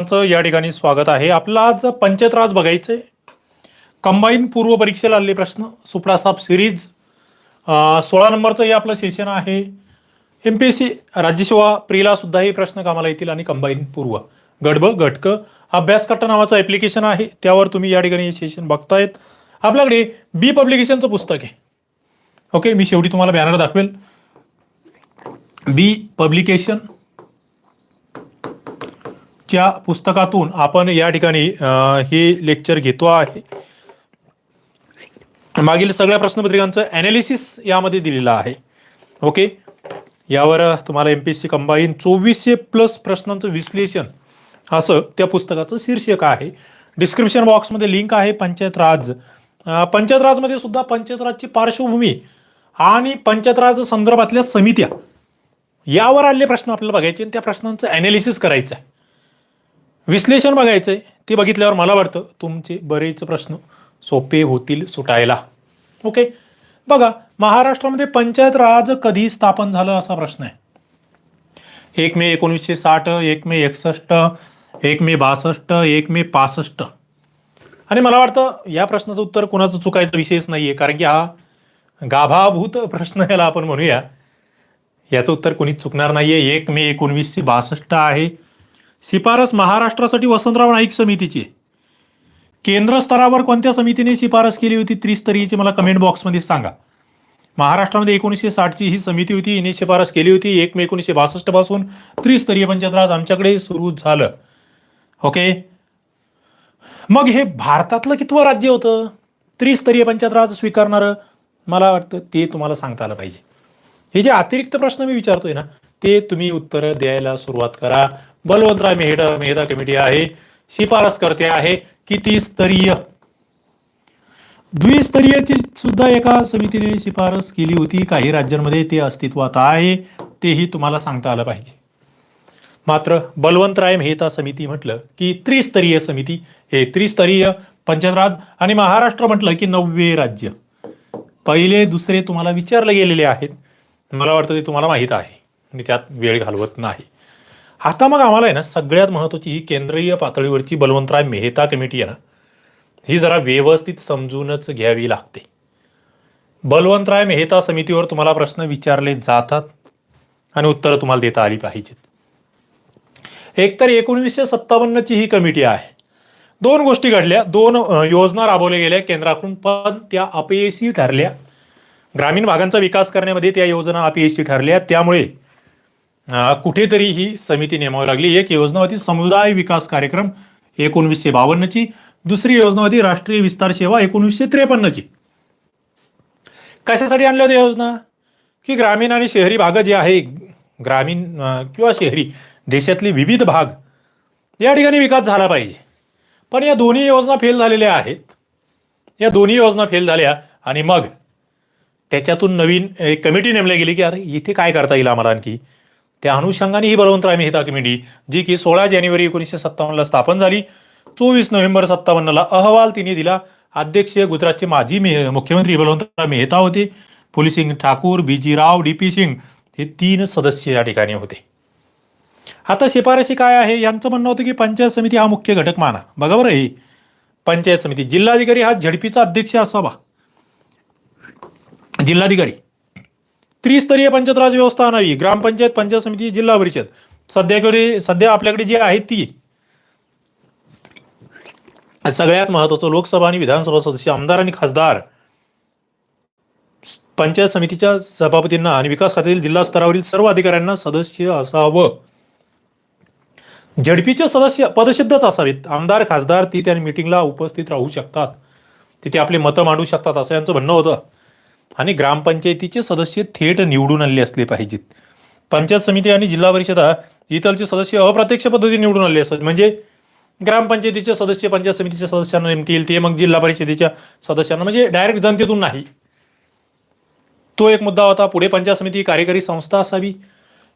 सर्वांचं या ठिकाणी स्वागत आहे. आपला आज पंचायत राज बघायचंय. कंबाईन पूर्व परीक्षेला आलेले प्रश्न सुपडा सिरीज सोळा नंबरचं हे आपलं सेशन आहे. एम पी एस सी राज्यसेवा प्रिला सुद्धा हे प्रश्न कामाला येतील आणि कंबाईन पूर्व. गडब गटक अभ्यासकट्टा नावाचं ऍप्लिकेशन आहे. त्यावर तुम्ही या ठिकाणी हे सेशन बघतायत. आपल्याकडे बी पब्लिकेशनचं पुस्तक आहे. ओके मी शेवटी तुम्हाला बॅनर दाखवेल. बी पब्लिकेशन च्या पुस्तकातून आपण या ठिकाणी हे लेक्चर घेतो आहे. मागील सगळ्या प्रश्नपत्रिकांचं ॲनालिसिस यामध्ये दिलेलं आहे. ओके यावर तुम्हाला M P S C combine चोवीसशे plus प्रश्नांचं विश्लेषण असं त्या पुस्तकाचं शीर्षक आहे. डिस्क्रिप्शन बॉक्समध्ये लिंक आहे पंचायत राज पंचायत राजमध्ये सुद्धा पंचायत राजची पार्श्वभूमी आणि पंचायत राज संदर्भातल्या समित्या यावर आलेले प्रश्न आपल्याला बघायचे आणि त्या प्रश्नांचं ॲनालिसिस करायचं आहे. विश्लेषण बघायचंय. ते बघितल्यावर मला वाटतं तुमचे बरेच प्रश्न सोपे होतील सुटायला. ओके बघा महाराष्ट्रामध्ये पंचायत राज कधी स्थापन झालं असा प्रश्न आहे. एक मे एकोणीसशे साठ एक मे एकसष्ट एक मे बासष्ट एक मे पासष्ट. आणि मला वाटतं या प्रश्नाचं उत्तर कोणाचं चुकायचं विषयच नाही आहे कारण की हा गाभाभूत प्रश्न याला आपण म्हणूया. याचं उत्तर कोणीच चुकणार नाहीये. एक मे एकोणवीसशे बासष्ट आहे. शिफारस महाराष्ट्रासाठी वसंतराव नाईक समितीची. केंद्र स्तरावर कोणत्या समितीने शिफारस केली होती त्रिस्तरीयची मला कमेंट बॉक्समध्ये सांगा. महाराष्ट्रामध्ये एकोणीसशे साठची ही समिती होती हिने शिफारस केली होती एक मे एकोणीसशे बासष्टपासून त्रिस्तरीय पंचायत राज आमच्याकडे सुरू झालं. ओके मग हे भारतातलं कितवं राज्य होतं? त्रिस्तरीय पंचायत राज स्वीकारणारं मला वाटतं ते तुम्हाला सांगता आलं पाहिजे. हे जे अतिरिक्त प्रश्न मी विचारतोय ना ते तुम्ही उत्तर द्यायला सुरुवात करा. बलवंतराय मेहता मेहता कमिटी आहे. शिफारस करते आहे किती स्तरीय. द्विस्तरीयची सुद्धा एका समितीने शिफारस केली होती. काही राज्यांमध्ये ते अस्तित्वात आहे. तेही तुम्हाला सांगता आलं पाहिजे. मात्र बलवंतराय मेहता समिती म्हटलं की त्रिस्तरीय समिती. हे त्रिस्तरीय पंचायत आणि महाराष्ट्र म्हटलं की नववे राज्य. पहिले दुसरे तुम्हाला विचारले गेलेले आहेत. मला वाटतं ते तुम्हाला माहीत आहे. मी त्यात वेळ घालवत नाही. आता मग आम्हाला आहे ना सगळ्यात महत्त्वाची ही केंद्रीय पातळीवरची बलवंतराय मेहता कमिटी आहे ना ही जरा व्यवस्थित समजूनच घ्यावी लागते. बलवंतराय मेहता समितीवर तुम्हाला प्रश्न विचारले जातात आणि उत्तरं तुम्हाला देता आली पाहिजेत. एकतर एकोणीसशे सत्तावन्नची ही कमिटी आहे. दोन गोष्टी घडल्या दोन योजना राबवल्या गेल्या केंद्राकडून पण त्या अपयशी ठरल्या. ग्रामीण भागांचा विकास करण्यामध्ये त्या योजना अपयशी ठरल्या. त्यामुळे कुठेतरी ही समिती नेमावी लागली. एक योजना होती समुदाय विकास कार्यक्रम एकोणवीसशे बावन्नची दुसरी योजना होती राष्ट्रीय विस्तार सेवा एकोणीसशे त्रेपन्नची. कशासाठी आणल्या होत्या योजना? की ग्रामीण आणि शहरी भाग जे आहे ग्रामीण किंवा शहरी देशातले विविध भाग या ठिकाणी विकास झाला पाहिजे. पण या दोन्ही योजना फेल झालेल्या आहेत. या दोन्ही योजना फेल झाल्या आणि मग त्याच्यातून नवीन एक कमिटी नेमली गेली की अरे इथे काय करता येईल आम्हाला आणखी? त्या अनुषंगाने ही बलवंतराय मेहता कमिटी जी की सोळा जानेवारी एकोणीसशे सत्तावन्नला स्थापन झाली चोवीस नोव्हेंबर सत्तावन्नला अहवाल तिने दिला. अध्यक्ष गुजरातचे माजी मे मुख्यमंत्री बलवंतराय मेहता होते. Phulsingh Thakur B G Rao D P Singh हे तीन सदस्य या ठिकाणी होते. आता शिफारशी काय आहे? यांचं म्हणणं होतं की पंचायत समिती हा मुख्य घटक माना. बघा बरं हे. पंचायत समिती. जिल्हाधिकारी हा झडपीचा अध्यक्ष असावा. जिल्हाधिकारी. त्रिस्तरीय पंचायत राज व्यवस्था आणावी. ग्रामपंचायत पंचायत समिती जिल्हा परिषद. सध्याकडे सध्या आपल्याकडे जी आहे ती. सगळ्यात महत्वाचं लोकसभा आणि विधानसभा सदस्य आमदार आणि खासदार. पंचायत समितीच्या सभापतींना आणि विकास खात्यातील जिल्हा स्तरावरील सर्व अधिकाऱ्यांना सदस्य असावं. झडपीचे सदस्य पदसिद्धच असावेत. आमदार खासदार ती त्या मिटिंगला उपस्थित राहू शकतात. तिथे आपले मतं मांडू शकतात असं यांचं म्हणणं होतं. आणि ग्रामपंचायतीचे सदस्य थेट निवडून आणले असले पाहिजेत. पंचायत समिती आणि जिल्हा परिषदा इतरचे सदस्य अप्रत्यक्ष पद्धतीने निवडून आले असतात म्हणजे ग्रामपंचायतीचे सदस्य पंचायत समितीच्या सदस्यांना नेमतील ते मग जिल्हा परिषदेच्या सदस्यांना. म्हणजे डायरेक्ट जनतेतून नाही. तो एक मुद्दा होता. पुढे पंचायत समिती कार्यकारी संस्था असावी.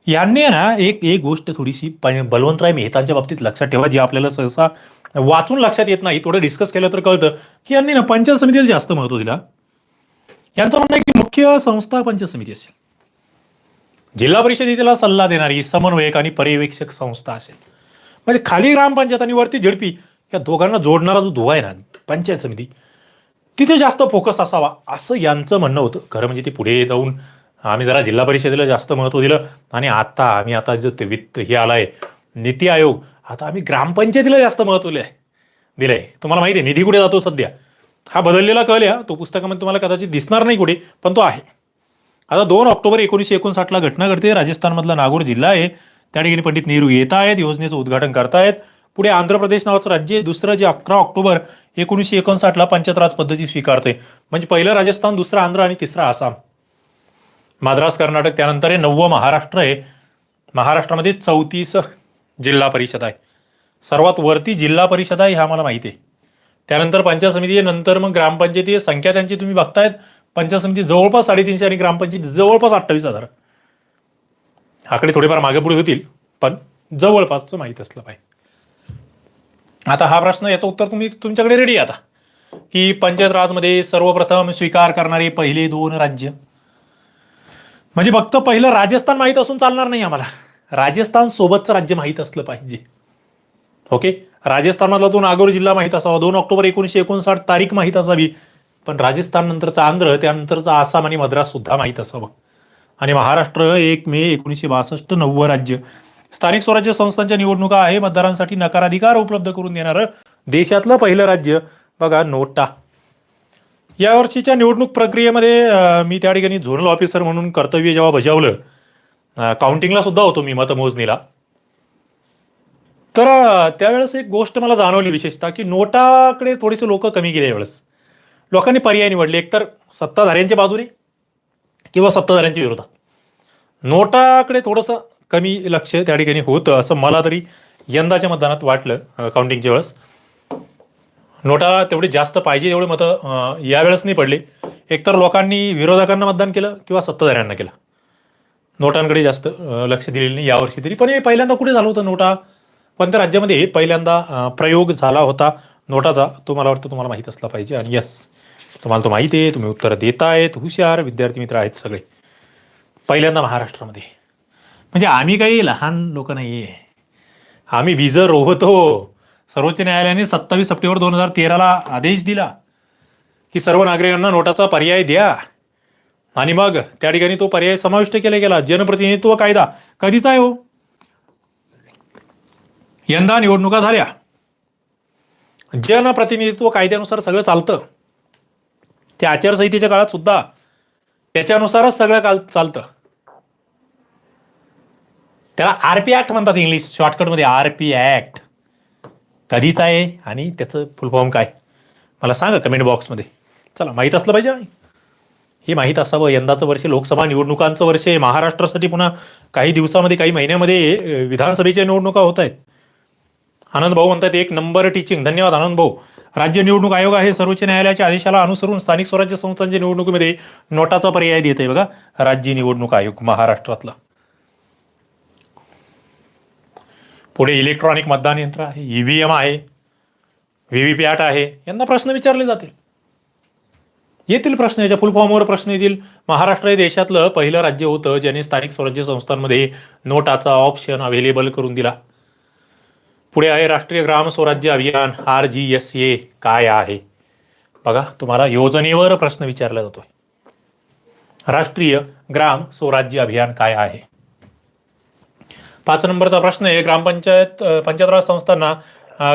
यांनी ना एक एक गोष्ट थोडीशी बलवंतराय मेहतांच्या बाबतीत लक्षात ठेवा. जी आपल्याला सहसा वाचून लक्षात येत नाही थोडं डिस्कस केलं तर कळतं. की यांनी ना पंचायत समितीला जास्त महत्त्व दिला. यांचं म्हणणं आहे की मुख्य संस्था पंचायत समिती असेल. जिल्हा परिषदेला सल्ला देणारी समन्वयक आणि पर्यवेक्षक संस्था असेल. म्हणजे खाली ग्रामपंचायत आणि वरती झेडपी या दोघांना जोडणारा जो दुवा आहे ना पंचायत समिती तिथे जास्त फोकस असावा असं यांचं म्हणणं होतं. खरं म्हणजे ते पुढे जाऊन आम्ही जरा जिल्हा परिषदेला जास्त महत्त्व दिलं आणि आता आम्ही आता जो ते वित्त हे आलाय नीती आयोग आता आम्ही ग्रामपंचायतीला जास्त महत्त्व दिलं आहे तुम्हाला माहिती आहे निधी कुठे जातो सध्या? हा बदललेला कल या तो पुस्तकामध्ये तुम्हाला कदाचित दिसणार नाही कुठे पण तो आहे. आता दोन ऑक्टोबर एकोणीसशे एकोणसाठला घटना घडते. राजस्थानमधला नागौर जिल्हा आहे. त्या ठिकाणी पंडित नेहरू येत आहेत योजनेचं उद्घाटन करतायत. पुढे आंध्र प्रदेश नावाचं राज्य दुसरं जे अकरा ऑक्टोबर एकोणीसशे एकोणसाठला पंचतराज पद्धती स्वीकारते. म्हणजे पहिलं राजस्थान दुसरं आंध्र आणि तिसरं आसाम. माद्रास कर्नाटक त्यानंतर हे नववं महाराष्ट्र आहे. महाराष्ट्रामध्ये चौतीस जिल्हा परिषद आहे. सर्वात वरती जिल्हा परिषद आहे हे आम्हाला माहिती आहे. त्यानंतर पंचायत समिती नंतर मग ग्रामपंचायती संख्या त्यांची तुम्ही बघतायत. पंचायत समिती जवळपास साडेतीनशे आणि ग्रामपंचायती जवळपास अठ्ठावीस हजार. आकडे थोडेफार मागे पुढे होतील पण जवळपासचं माहीत असलं पाहिजे. आता हा प्रश्न याचं उत्तर तुम्ही तुमच्याकडे रेडी आता. की पंचायत राजमध्ये सर्वप्रथम स्वीकार करणारे पहिले दोन राज्य. म्हणजे फक्त पहिलं राजस्थान माहीत असून चालणार नाही आम्हाला. राजस्थान सोबतचं राज्य माहीत असलं पाहिजे. ओके? राजस्थानमधला तो नागौर जिल्हा माहीत असावा. दोन ऑक्टोबर एकोणीसशे एकोणसाठ तारीख माहीत असावी. पण राजस्थान नंतरचा आंध्र त्यानंतरचा आसाम आणि मद्रास सुद्धा माहीत असावं. आणि महाराष्ट्र एक मे एकोणीसशे बासष्ट नव्व राज्य. स्थानिक स्वराज्य संस्थांच्या निवडणुका आहे. मतदारांसाठी नकाराधिकार उपलब्ध करून देणारं देशातलं पहिलं राज्य बघा नोटा. या वर्षीच्या निवडणूक प्रक्रियेमध्ये मी त्या ठिकाणी झोनल ऑफिसर म्हणून कर्तव्य जेव्हा बजावलं काउंटिंगला सुद्धा होतो मी मतमोजणीला. तर त्यावेळेस एक गोष्ट मला जाणवली विशेषतः की नोटाकडे थोडेसे लोक कमी गेले यावेळेस. लोकांनी पर्याय निवडले. एकतर सत्ताधाऱ्यांच्या बाजूने किंवा सत्ताधाऱ्यांच्या विरोधात. नोटाकडे थोडंसं कमी लक्ष त्या ठिकाणी होतं असं मला तरी यंदाच्या मतदानात वाटलं काउंटिंगच्या वेळेस. नोटा तेवढे जास्त पाहिजे तेवढे मतं यावेळेस नाही पडले. एकतर लोकांनी विरोधकांना मतदान केलं किंवा सत्ताधाऱ्यांना केलं. नोटांकडे जास्त लक्ष दिलेलं नाही यावर्षी तरी. पण हे पहिल्यांदा कुठे झालं होतं नोटा? पण त्या राज्यामध्ये पहिल्यांदा प्रयोग झाला होता. नोटाचा तो मला वाटतं तुम्हाला माहीत असला पाहिजे. आणि यस तुम्हाला तो माहिती आहे. तुम्ही उत्तर देतायत हुशार विद्यार्थी मित्र आहेत सगळे. पहिल्यांदा महाराष्ट्रामध्ये. म्हणजे आम्ही काही लहान लोक नाही आहे आम्ही विजर रोवतो. सर्वोच्च न्यायालयाने सत्तावीस सप्टेंबर दोन हजार तेराला आदेश दिला की सर्व नागरिकांना नोटाचा पर्याय द्या. आणि मग त्या ठिकाणी तो पर्याय समाविष्ट केला गेला. जनप्रतिनिधित्व कायदा. कधीचा आहे हो? यंदा निवडणुका झाल्या. जनप्रतिनिधित्व कायद्यानुसार सगळं चालतं. त्या आचारसंहितेच्या काळात सुद्धा त्याच्यानुसारच सगळं काल चालतं. त्याला आरपी ऍक्ट म्हणतात इंग्लिश शॉर्टकटमध्ये आर पी ऍक्ट. कधीच आहे आणि त्याचं फुल फॉर्म काय? मला सांगा कमेंट बॉक्समध्ये. चला माहीत असलं पाहिजे हे माहीत असावं यंदाचं वर्ष लोकसभा निवडणुकांचं वर्ष महाराष्ट्रासाठी पुन्हा काही दिवसामध्ये काही महिन्यामध्ये विधानसभेच्या निवडणुका होत आहेत. आनंद भाऊ म्हणतात एक नंबर टीचिंग धन्यवाद आनंद भाऊ. राज्य निवडणूक आयोग आहे सर्वोच्च न्यायालयाच्या आदेशाला अनुसरून स्थानिक स्वराज्य संस्थांच्या निवडणुकीमध्ये नोटाचा पर्याय देत आहे. बघा राज्य निवडणूक आयोग महाराष्ट्रातला. पुढे इलेक्ट्रॉनिक मतदान यंत्र आहे ईव्हीएम आहे व्हीव्हीपॅट आहे यांना प्रश्न विचारले जातील. येतील प्रश्न याच्या फुल फॉर्मवर प्रश्न येतील. महाराष्ट्र हे देशातलं पहिलं राज्य होतं ज्याने स्थानिक स्वराज्य संस्थांमध्ये नोटाचा ऑप्शन अवेलेबल करून दिला. पुढे आहे राष्ट्रीय ग्राम स्वराज्य अभियान आर जी एस ए काय आहे? बघा तुम्हाला योजनेवर प्रश्न विचारला जातोय. राष्ट्रीय ग्राम स्वराज्य अभियान काय आहे? पाच नंबरचा प्रश्न आहे ग्रामपंचायत पंचायत राज संस्थांना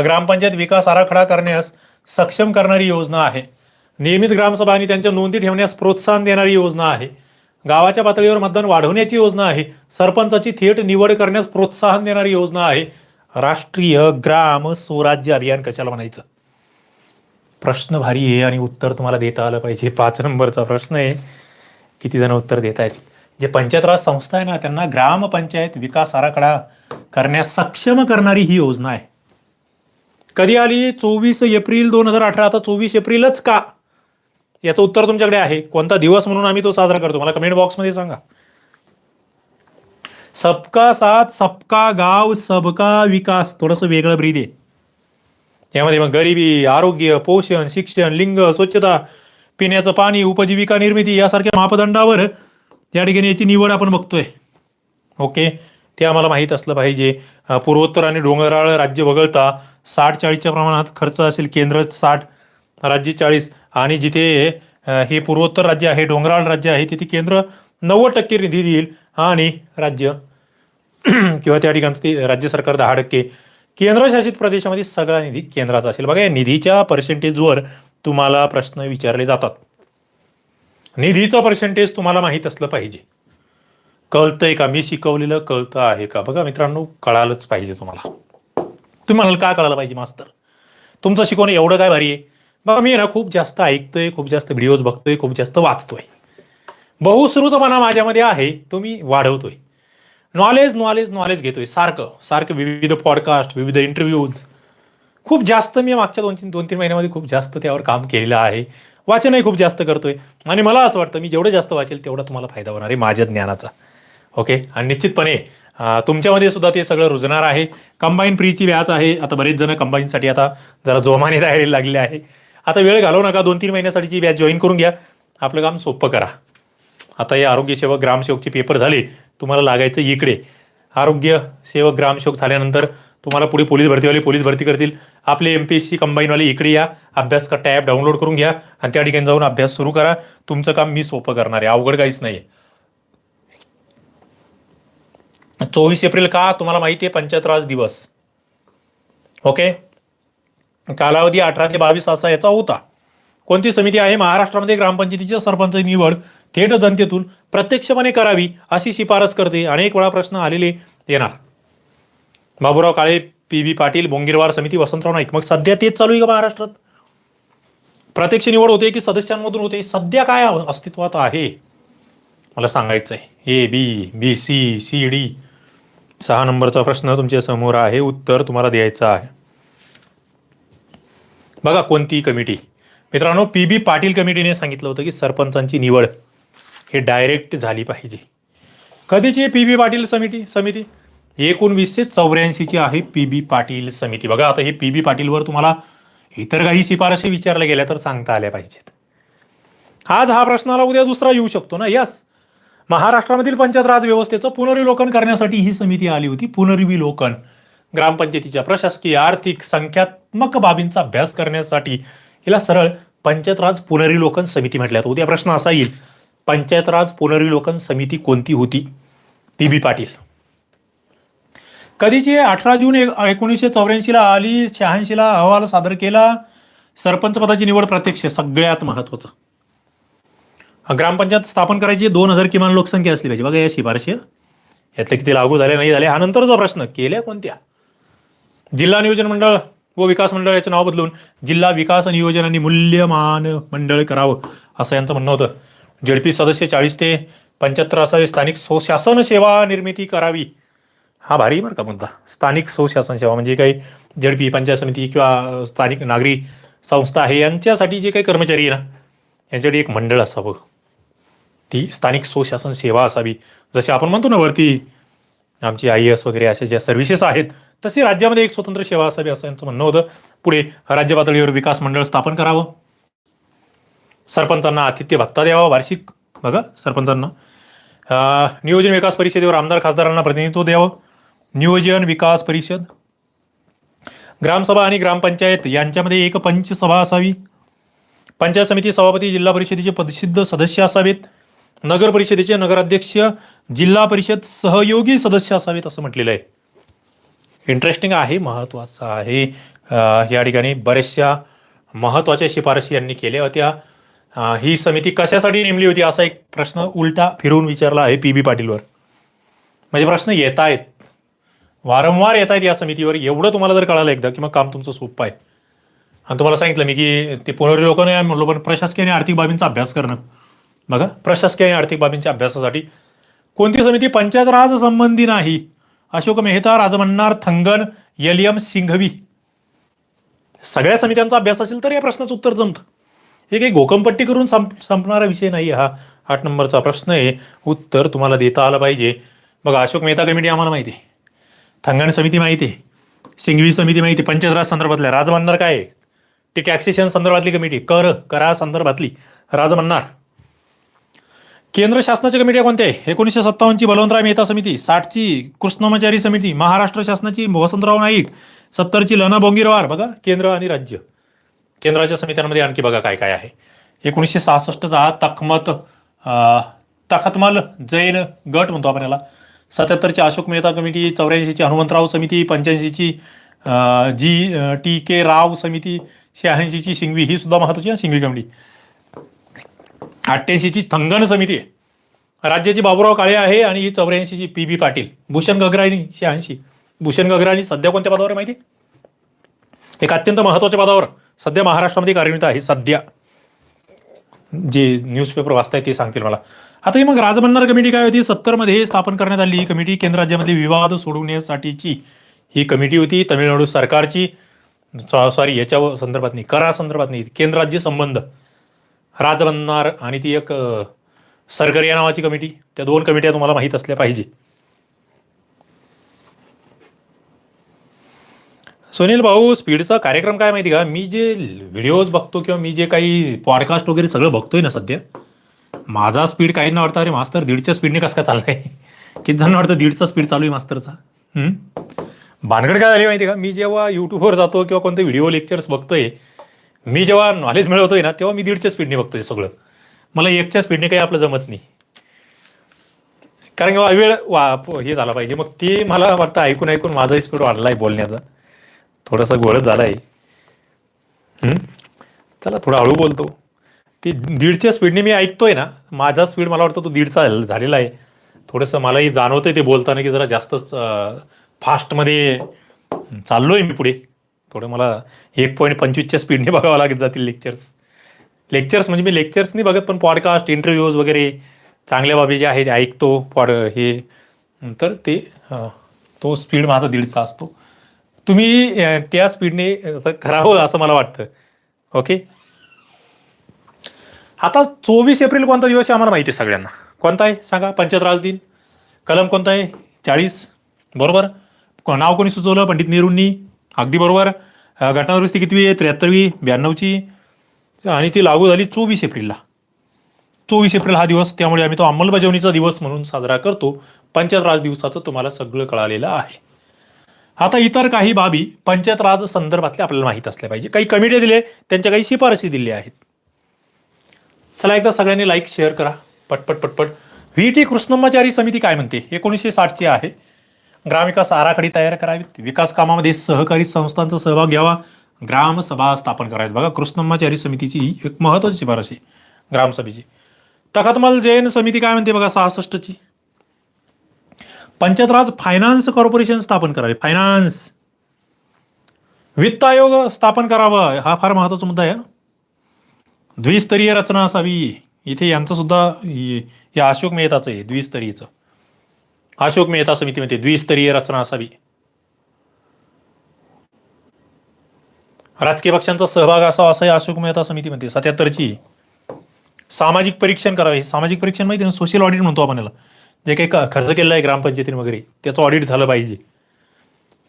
ग्रामपंचायत विकास आराखडा करण्यास सक्षम करणारी योजना आहे. नियमित ग्रामसभा आणि त्यांच्या नोंदी ठेवण्यास प्रोत्साहन देणारी योजना आहे. गावाच्या पातळीवर मतदान वाढवण्याची योजना आहे. सरपंचाची थेट निवड करण्यास प्रोत्साहन देणारी योजना आहे. राष्ट्रीय ग्राम स्वराज्य अभियान कशाला म्हणायचं? प्रश्न भारी आहे आणि उत्तर तुम्हाला देता आलं पाहिजे. पाच नंबरचा प्रश्न आहे. किती जण उत्तर देत आहेत जे पंचायत राज संस्था आहे ना त्यांना ग्रामपंचायत विकास आराखडा करण्यास सक्षम करणारी ही योजना आहे. कधी आली? चोवीस एप्रिल दोन हजार अठरा. आता चोवीस एप्रिलच का? याचं उत्तर तुमच्याकडे आहे. कोणता दिवस म्हणून आम्ही तो साजरा करतो? मला कमेंट बॉक्समध्ये सांगा. सबका साथ सबका गाव सबका विकास. थोडंसं वेगळं ब्रीद आहे. यामध्ये मग गरिबी आरोग्य पोषण शिक्षण लिंग स्वच्छता पिण्याचं पाणी उपजीविका निर्मिती यासारख्या मापदंडावर त्या ठिकाणी याची निवड आपण बघतोय. ओके? ते आम्हाला माहीत असलं पाहिजे. पूर्वोत्तर आणि डोंगराळ राज्य वगळता साठ चाळीसच्या प्रमाणात खर्च असेल केंद्र साठ राज्य चाळीस. आणि जिथे हे पूर्वोत्तर राज्य आहे डोंगराळ राज्य आहे तिथे केंद्र नव्वद टक्के निधी देईल आणि राज्य किंवा त्या ठिकाणचं ते राज्य सरकार दहा टक्के. केंद्रशासित प्रदेशामध्ये सगळा निधी केंद्राचा असेल. बघा या निधीच्या पर्सेंटेजवर तुम्हाला प्रश्न विचारले जातात. निधीचं पर्सेंटेज तुम्हाला माहीत असलं पाहिजे. कळतंय का? मी शिकवलेलं कळतं आहे का? बघा मित्रांनो कळालंच पाहिजे तुम्हाला. तुम्ही म्हणाल का कळालं पाहिजे मास्तर? तुमचं शिकवणं एवढं काय भारी आहे? बघा मी ना खूप जास्त ऐकतोय खूप जास्त व्हिडिओज बघतोय खूप जास्त वाचतोय. बहुश्रुतपणा माझ्यामध्ये आहे तो मी वाढवतोय. नॉलेज नॉलेज नॉलेज घेतोय. सारखं सारखं विविध पॉडकास्ट विविध इंटरव्ह्यूज खूप जास्त मी मागच्या दोन तीन दोन तीन महिन्यामध्ये खूप जास्त त्यावर काम केलेलं आहे. वाचनही खूप जास्त करतोय. आणि मला असं वाटतं मी जेवढं जास्त वाचेल तेवढा तुम्हाला फायदा होणार आहे माझ्या ज्ञानाचा. ओके आणि निश्चितपणे तुमच्यामध्ये सुद्धा ते सगळं रुजणार आहे. कंबाईन प्रीची व्याज आहे. आता बरेच जण कंबाईनसाठी आता जरा जोमाने राहायला लागले आहे. आता वेळ घालवू नका. दोन तीन महिन्यासाठीची व्याज जॉईन करून घ्या. आपलं काम सोपं करा. आता हे आरोग्यसेवक ग्रामसेवकचे पेपर झाले. तुम्हाला लागायचं इकडे. आरोग्य सेवक ग्रामसेवक झाल्यानंतर तुम्हाला पुढे पोलीस भरतीवाले पोलीस भरती करतील. आपले एम पी एस सी कंबाईनवाले इकडे या. अभ्यास करता ॲप डाउनलोड करून घ्या आणि त्या ठिकाणी जाऊन अभ्यास सुरू करा. तुमचं काम मी सोपं करणार आहे. अवघड काहीच नाही चोवीस एप्रिल का? तुम्हाला माहिती आहे पंचायत राज दिवस. ओके? कालावधी अठरा ते बावीस असा याचा होता. कोणती समिती आहे? महाराष्ट्रामध्ये ग्रामपंचायतीच्या सरपंच निवड. थेट जनतेतून प्रत्यक्षपणे करावी अशी शिफारस करते. अनेक वेळा प्रश्न आलेले येणार. बाबूराव काळे पी बी पाटील बोंगीरवार समिती वसंतराव नाईक. मग सध्या तेच चालू आहे का महाराष्ट्रात? प्रत्यक्ष निवड होते की सदस्यांमधून होते? सध्या काय अस्तित्वात आहे? मला सांगायचं आहे A B B C C D सहा नंबरचा प्रश्न तुमच्यासमोर आहे. उत्तर तुम्हाला द्यायचं आहे. बघा कोणती कमिटी. मित्रांनो पी बी पाटील कमिटीने सांगितलं होतं की सरपंचांची निवड हे डायरेक्ट झाली पाहिजे. कधीची पी बी पाटील समिती? समिती? एकोणवीसशे चौऱ्याऐंशीची आहे पी बी पाटील समिती. बघा आता हे पी बी पाटीलवर तुम्हाला इतर काही शिफारशी विचारल्या गेल्या तर सांगता आल्या पाहिजेत. आज हा प्रश्नाला उद्या दुसरा येऊ शकतो ना? यस महाराष्ट्रामधील पंचायत राज व्यवस्थेचं पुनर्विलोकन करण्यासाठी ही समिती आली होती. पुनर्विलोकन. ग्रामपंचायतीच्या प्रशासकीय आर्थिक संख्यात्मक बाबींचा अभ्यास करण्यासाठी हिला सरळ पंचायत राज पुनर्विलोकन समिती म्हटल्यात. उद्या प्रश्न असा येईल. पंचायत राज पुनर्विलोकन समिती कोणती होती? P B Patil. कधीची अठरा जून एकोणीसशे चौऱ्याऐंशीला आली. शहाऐंशीला अहवाल सादर केला. सरपंच पदाची निवड प्रत्यक्ष सगळ्यात महत्वाचं. ग्रामपंचायत स्थापन करायची दोन हजार किमान लोकसंख्या असली पाहिजे. बघा या शिफारशी यातले किती लागू झाले नाही झाले हा नंतरचा प्रश्न केल्या कोणत्या? जिल्हा नियोजन मंडळ व विकास मंडळ याचं नाव बदलून जिल्हा विकास नियोजन आणि मूल्यमान मंडळ करावं असं यांचं म्हणणं होतं. जेडपी सदस्य चाळीस ते पंच्याहत्तर असावे. स्थानिक स्वशासन सेवा निर्मिती करावी. हा भारी बरं का मुद्दा. स्थानिक स्वशासन सेवा म्हणजे काही जेडपी पंचायत समिती किंवा स्थानिक नागरी संस्था आहे. यांच्यासाठी जे काही कर्मचारी आहे ना यांच्यासाठी एक मंडळ असावं. ती स्थानिक स्वशासन सेवा असावी. जसे आपण म्हणतो ना वरती आमची आय एस वगैरे अशा ज्या सर्व्हिसेस आहेत तसे राज्यामध्ये एक स्वतंत्र सेवा असावी असं यांचं म्हणणं होतं. पुढे राज्य पातळीवर विकास मंडळ स्थापन करावं. सरपंचांना आतिथ्य भत्ता द्यावा वार्षिक बघा सरपंचांना. नियोजन विकास परिषदेवर आमदार खासदारांना प्रतिनिधित्व द्यावं. नियोजन विकास परिषद. ग्रामसभा आणि ग्रामपंचायत यांच्यामध्ये एक पंचसभा असावी. पंचायत समिती सभापती जिल्हा परिषदेचे प्रसिद्ध सदस्य असावेत. नगर परिषदेचे नगराध्यक्ष जिल्हा परिषद सहयोगी सदस्य असावेत असं म्हटलेलं आहे. इंटरेस्टिंग आहे महत्त्वाचं आहे. या ठिकाणी बऱ्याचशा महत्त्वाच्या शिफारशी यांनी केल्या होत्या. ही समिती कशासाठी नेमली होती? असा एक प्रश्न उलटा फिरवून विचारला आहे पी बी पाटीलवर. म्हणजे प्रश्न येत आहेत. वारंवार येत आहेत या समितीवर. एवढं तुम्हाला जर कळालं एकदा की मग काम तुमचं सोपं आहे. आणि तुम्हाला सांगितलं मी की ते पुनर्विलोकन आहे म्हणलो पण प्रशासकीय आणि आर्थिक बाबींचा अभ्यास करणं. बघा प्रशासकीय आणि आर्थिक बाबींच्या अभ्यासासाठी कोणती समिती पंचायत राज संबंधी नाही? अशोक मेहता राजमन्नार थंगन यलियम सिंघवी. सगळ्या समित्यांचा अभ्यास असेल तर या प्रश्नाचं उत्तर जमतं. हे काही घोकमपट्टी करून संप संपणारा विषय नाही हा. आठ नंबरचा प्रश्न आहे. उत्तर तुम्हाला देता आलं पाहिजे. बघा अशोक मेहता कमिटी आम्हाला माहिती आहे. थंगण समिती माहिती आहे. सिंघवी समिती माहिती आहे. पंचायत राज संदर्भातल्या राजमन्नार काय आहे? ती टॅक्सेशन संदर्भातली कमिटी कर करा संदर्भातली. राजमन्नार. केंद्र शासनाच्या कमिट्या कोणत्या आहे? एकोणीसशे सत्तावन्नची बलवंतराय मेहता समिती साठची कृष्णमाचारी समिती महाराष्ट्र शासनाची वसंतराव नाईक सत्तरची लना बोंगीरवार बघा केंद्र आणि राज्य. केंद्राच्या समित्यांमध्ये आणखी बघा काय काय आहे. एकोणीसशे सहासष्टचा तखमत तखतमल जैन गट म्हणतो आपण याला. सत्याहत्तरची अशोक मेहता कमिटी चौऱ्याऐंशीची हनुमंतराव समिती पंच्याऐंशीची जी टी के राव समिती शहाऐंशीची शिंगवी ही सुद्धा महत्वाची आहे शिंगवी कमिटी. अठ्ठ्याऐंशीची थंगण समिती आहे. राज्याची बाबूराव काळे आहे आणि ही चौऱ्याऐंशीची पी बी पाटील. भूषण गगराणी शहाऐंशी. भूषण गगराणी सध्या कोणत्या पदावर माहिती? एक अत्यंत महत्त्वाच्या पदावर. सध्या महाराष्ट्रामध्ये कार्यान्वित आहे सध्या. जे न्यूजपेपर वाचताय ते सांगतील मला. आता ही मग राजमन्नार कमिटी काय होती? सत्तरमध्ये स्थापन करण्यात आली. ही कमिटी केंद्र राज्यामध्ये विवाद सोडवण्यासाठीची ही कमिटी होती. तमिळनाडू सरकारची सॉरी याच्या संदर्भात नाही करा संदर्भात नाही. केंद्र राज्य संबंध. राजमन्नार आणि ती एक अ, सरकारी या नावाची कमिटी. त्या दोन कमिट्या तुम्हाला माहीत असल्या पाहिजे. सुनील भाऊ स्पीडचा कार्यक्रम काय माहिती का? मी जे व्हिडिओज बघतो किंवा मी जे काही पॉडकास्ट वगैरे सगळं बघतोय ना सध्या माझा स्पीड काही ना वाटतं अरे मास्तर दीडच्या स्पीडने कसं काय चाललाय? किती जण वाटतं दीडचा स्पीड चालू आहे मास्तरचा? भानगड काय झाली माहिती का? मी जेव्हा युट्यूबवर जातो किंवा कोणते व्हिडिओ लेक्चर्स बघतोय मी जेव्हा नॉलेज मिळवतोय ना तेव्हा मी दीडच्या स्पीडने बघतोय सगळं. मला एकच्या स्पीडने काही आपलं जमत नाही. कारण की वेळ वा हे झाला पाहिजे. मग ते मला वाटतं ऐकून ऐकून माझाही स्पीड वाढला आहे बोलण्याचा. थोडासा गोळच झालाय. आहे चला थोडा हळू बोलतो. ते दीडच्या स्पीडने मी ऐकतोय ना माझा स्पीड मला वाटतं तो दीडचा झालेला आहे. थोडंसं मलाही जाणवतंय ते बोलताना की जरा जास्तच फास्टमध्ये चाललोय मी पुढे. थोडं मला एक पॉईंट पंचवीसच्या स्पीडने बघावं लागत जातील लेक्चर्स लेक्चर्स म्हणजे मी लेक्चर्स नाही बघत पण पॉडकास्ट इंटरव्ह्यूज वगैरे चांगल्या बाबी जे आहेत ते ऐकतो पॉड हे. तर ते तो स्पीड माझा दीडचा असतो. तुम्ही त्या स्पीडने असं करावं असं मला वाटतं. ओके आता चोवीस एप्रिल कोणता दिवस आहे आम्हाला माहिती आहे सगळ्यांना. कोणता आहे? सांगा. पंचायत दिन. कलम कोणता आहे? चाळीस. बरोबर? नाव कोणी सुचवलं? पंडित नेहरूंनी. अगदी बरोबर. घटनादुरुस्ती कितवी आहे? त्र्याहत्तरवी ब्याण्णवची. आणि ती लागू झाली चोवीस एप्रिलला. चोवीस एप्रिल हा दिवस त्यामुळे आम्ही तो अंमलबजावणीचा दिवस म्हणून साजरा करतो. पंचायत राज दिवसाचं तुम्हाला सगळं कळालेलं आहे. आता इतर काही बाबी पंचायत राज संदर्भातल्या आपल्याला माहीत असल्या पाहिजे. काही कमिटी दिले त्यांच्या काही शिफारसी दिल्या आहेत. चला एकदा सगळ्यांनी लाईक शेअर करा. पटपट पटपट व्ही टी कृष्णम्माचारी समिती काय म्हणते? एकोणीसशे साठची आहे. ग्रामविकास आराखडी तयार करावीत. विकास कामामध्ये सहकारी संस्थांचा सहभाग घ्यावा. ग्रामसभा स्थापन करावीत. बघा कृष्णम्माचारी समितीची ही एक महत्वाची शिफारस आहे. ग्रामसभेची. तखतमल जैन समिती काय म्हणते? बघा सहासष्टची. पंचायत राज फायनान्स कॉर्पोरेशन स्थापन करावे. फायनान्स वित्त आयोग स्थापन करावा. हा फार महत्त्वाचा मुद्दा आहे द्विस्तरीय रचना असावी. इथे यांचं सुद्धा हे अशोक मेहताचं आहे द्विस्तरीयचं. अशोक मेहता समितीमध्ये द्विस्तरीय रचना असावी. राजकीय पक्षांचा सहभाग असावा असं अशोक मेहता समितीमध्ये सत्याहत्तरची. सामाजिक परीक्षण करावे. सामाजिक परीक्षण माहिती ना सोशल ऑडिट म्हणतो आपण याला. जे काही खर्च केलेला आहे ग्रामपंचायतीने वगैरे त्याचं ऑडिट झालं पाहिजे.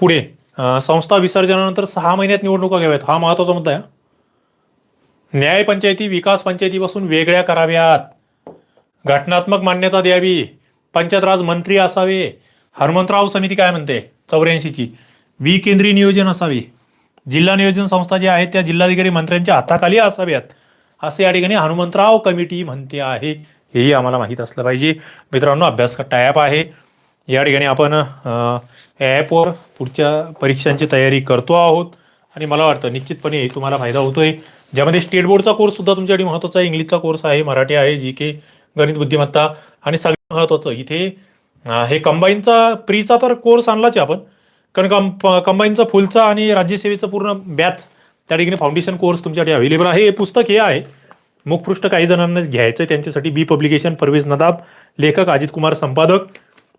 पुढे संस्था विसर्जनानंतर सहा महिन्यात निवडणुका घ्याव्यात हा महत्त्वाचा मुद्दा आहे. न्याय पंचायती विकास पंचायतीपासून वेगळ्या कराव्यात. घटनात्मक मान्यता द्यावी. पंचायत राज मंत्री असावे. हनुमंतराव समिती काय म्हणते? चौऱ्याऐंशीची. विकेंद्रीय नियोजन असावी. जिल्हा नियोजन संस्था ज्या आहेत त्या जिल्हाधिकारी मंत्र्यांच्या हाताखाली असाव्यात. असे या ठिकाणी हनुमंतराव कमिटी म्हणते आहे. हेही आम्हाला माहीत असलं पाहिजे. मित्रांनो अभ्यास ॲप आहे. या ठिकाणी आपण ॲपवर पुढच्या परीक्षांची तयारी करतो आहोत. आणि मला वाटतं निश्चितपणे तुम्हाला फायदा होतोय. ज्यामध्ये स्टेट बोर्डचा कोर्स सुद्धा तुमच्यासाठी महत्त्वाचा आहे. इंग्लिशचा कोर्स आहे मराठी आहे जी के गणित बुद्धिमत्ता आणि सगळ्यात महत्त्वाचं इथे हे कंबाईनचा प्रीचा तर कोर्स आणलाच आहे आपण. कारण कं कंबाईनचा फुलचा आणि राज्यसेवेचा पूर्ण बॅच त्या ठिकाणी फाउंडेशन कोर्स तुमच्यासाठी अवेलेबल आहे. हे पुस्तक हे आहे. मुखपृष्ठ काही जणांना घ्यायचं त्यांच्यासाठी बी पब्लिकेशन परवेज नदाब लेखक अजित कुमार संपादक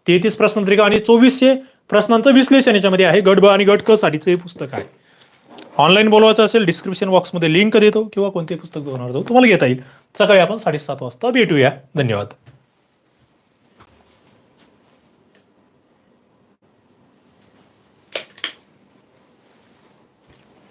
तेहतीस प्रश्नपत्रिका आणि चोवीसशे प्रश्नांचं विश्लेषण याच्यामध्ये आहे. गट ब आणि गट क साठीचं हे पुस्तक आहे. ऑनलाईन बोलवायचं असेल डिस्क्रिप्शन बॉक्समध्ये लिंक देतो किंवा कोणते पुस्तक दोन तुम्हाला घेता येईल. सकाळी आपण साडेसात वाजता भेटूया. धन्यवाद.